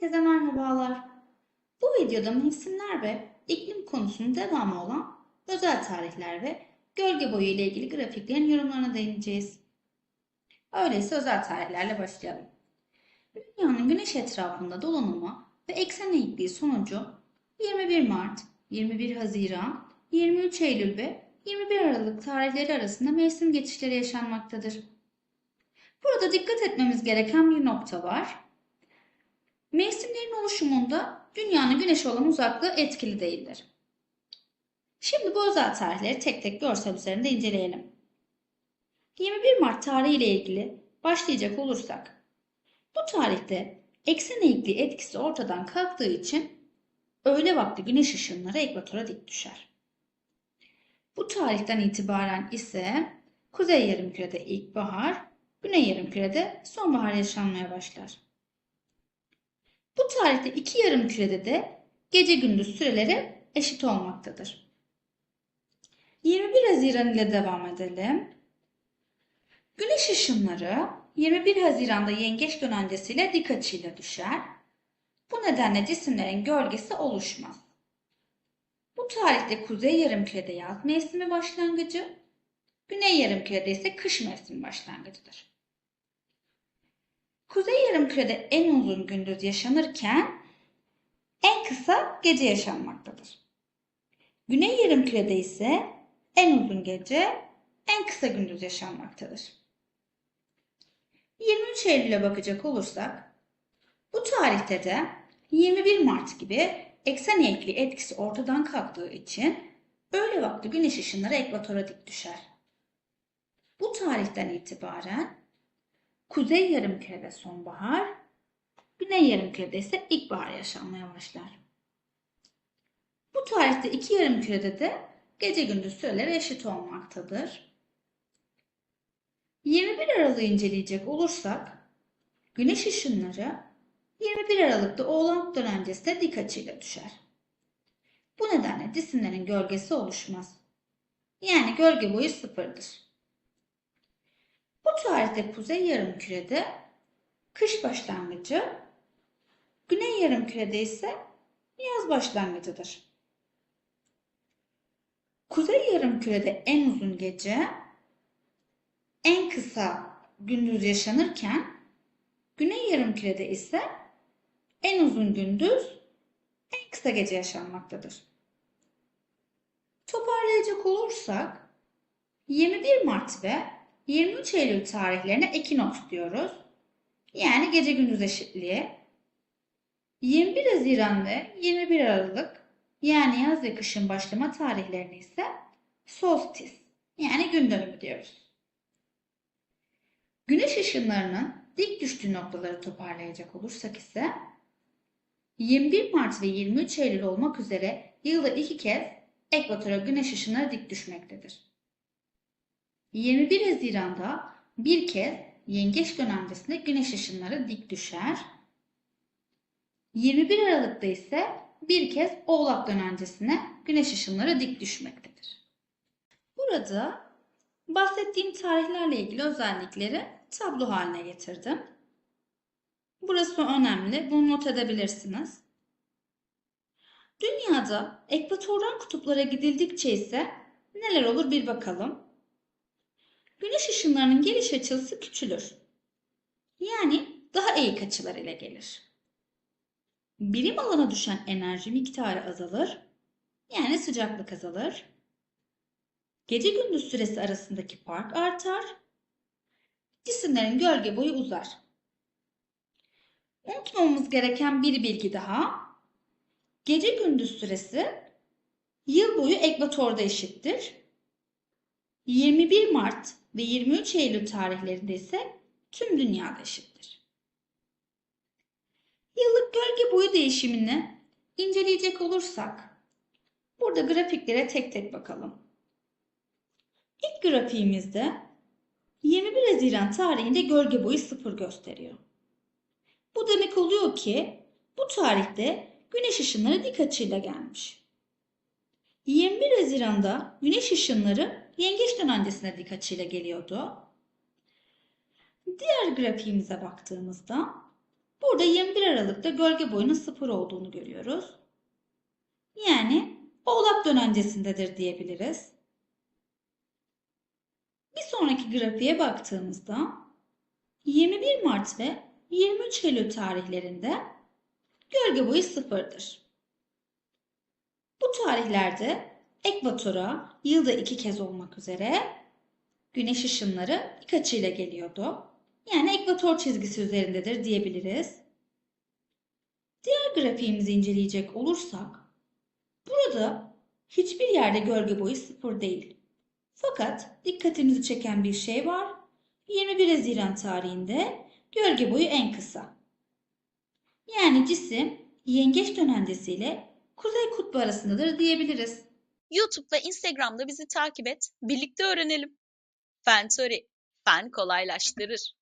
Herkese merhabalar. Bu videoda mevsimler ve iklim konusunun devamı olan özel tarihler ve gölge boyu ile ilgili grafiklerin yorumlarına değineceğiz. Öyleyse özel tarihlerle başlayalım. Dünyanın güneş etrafında dolanımı ve eksen eğikliği sonucu 21 Mart, 21 Haziran, 23 Eylül ve 21 Aralık tarihleri arasında mevsim geçişleri yaşanmaktadır. Burada dikkat etmemiz gereken bir nokta var. Mevsimlerin oluşumunda dünyanın güneşe olan uzaklığı etkili değildir. Şimdi bu özel tarihleri tek tek görsel üzerinde inceleyelim. 21 Mart tarihi ile ilgili başlayacak olursak, bu tarihte eksen eğikliği etkisi ortadan kalktığı için öğle vakti güneş ışınları ekvatora dik düşer. Bu tarihten itibaren ise kuzey yarımkürede ilkbahar, güney yarımkürede sonbahar yaşanmaya başlar. Bu tarihte iki yarım kürede de gece gündüz süreleri eşit olmaktadır. 21 Haziran ile devam edelim. Güneş ışınları 21 Haziran'da yengeç dönencesiyle dik açıyla düşer. Bu nedenle cisimlerin gölgesi oluşmaz. Bu tarihte kuzey yarımkürede yaz mevsimi başlangıcı, güney yarımkürede ise kış mevsimi başlangıcıdır. Kuzey yarımkürede en uzun gündüz yaşanırken en kısa gece yaşanmaktadır. Güney yarımkürede ise en uzun gece, en kısa gündüz yaşanmaktadır. 23 Eylül'e bakacak olursak, bu tarihte de 21 Mart gibi eksen eğikliği etkisi ortadan kalktığı için öğle vakti güneş ışınları ekvatora dik düşer. Bu tarihten itibaren Kuzey yarımkürede sonbahar, güney yarımkürede ise ilkbahar yaşanmaya başlar. Bu tarihte iki yarımkürede de gece gündüz süreleri eşit olmaktadır. 21 Aralık'ı inceleyecek olursak, güneş ışınları 21 Aralık'ta oğlak dönencesinde dik açıyla düşer. Bu nedenle cisimlerin gölgesi oluşmaz. Yani gölge boyu sıfırdır. Tarihte kuzey yarımkürede kış başlangıcı, güney yarımkürede ise yaz başlangıcıdır. Kuzey yarımkürede en uzun gece, en kısa gündüz yaşanırken, güney yarımkürede ise en uzun gündüz, en kısa gece yaşanmaktadır. Toparlayacak olursak 21 Mart ve 23 Eylül tarihlerine ekinoks diyoruz. Yani gece gündüz eşitliği. 21 Haziran ve 21 Aralık yani yaz ve kışın başlama tarihlerini ise solstis yani gün dönümü diyoruz. Güneş ışınlarının dik düştüğü noktaları toparlayacak olursak ise 21 Mart ve 23 Eylül olmak üzere yılda iki kez ekvatora güneş ışınları dik düşmektedir. 21 Haziran'da bir kez yengeç dönemcesinde güneş ışınları dik düşer. 21 Aralık'ta ise bir kez oğlak dönencesine güneş ışınları dik düşmektedir. Burada bahsettiğim tarihlerle ilgili özellikleri tablo haline getirdim. Burası önemli. Bunu not edebilirsiniz. Dünyada ekvatordan kutuplara gidildikçe ise neler olur bir bakalım. Güneş ışınlarının geliş açısı küçülür. Yani daha eğik açılar ile gelir. Birim alana düşen enerji miktarı azalır. Yani sıcaklık azalır. Gece gündüz süresi arasındaki fark artar. Cisimlerin gölge boyu uzar. Unutmamamız gereken bir bilgi daha. Gece gündüz süresi yıl boyu ekvatorda eşittir. 21 Mart ve 23 Eylül tarihlerinde ise tüm dünyada eşittir. Yıllık gölge boyu değişimini inceleyecek olursak burada grafiklere tek tek bakalım. İlk grafiğimizde 21 Haziran tarihinde gölge boyu 0 gösteriyor. Bu demek oluyor ki bu tarihte güneş ışınları dik açıyla gelmiş. 21 Haziran'da güneş ışınları yengeç dönencesine dik açıyla geliyordu. Diğer grafiğimize baktığımızda Burada 21 Aralık'ta gölge boyunun 0 olduğunu görüyoruz. Yani oğlak dönencesindedir diyebiliriz. Bir sonraki grafiğe baktığımızda 21 Mart ve 23 Eylül tarihlerinde gölge boyu sıfırdır. Bu tarihlerde ekvatora yılda iki kez olmak üzere güneş ışınları dik açıyla geliyordu. Yani ekvator çizgisi üzerindedir diyebiliriz. Diğer grafiğimizi inceleyecek olursak burada hiçbir yerde gölge boyu sıfır değil. Fakat dikkatimizi çeken bir şey var. 21 Haziran tarihinde gölge boyu en kısa. Yani cisim yengeç dönencesiyle kuzey kutbu arasındadır diyebiliriz. YouTube ve Instagram'da bizi takip et, birlikte öğrenelim. Fen Tori, fen kolaylaştırır.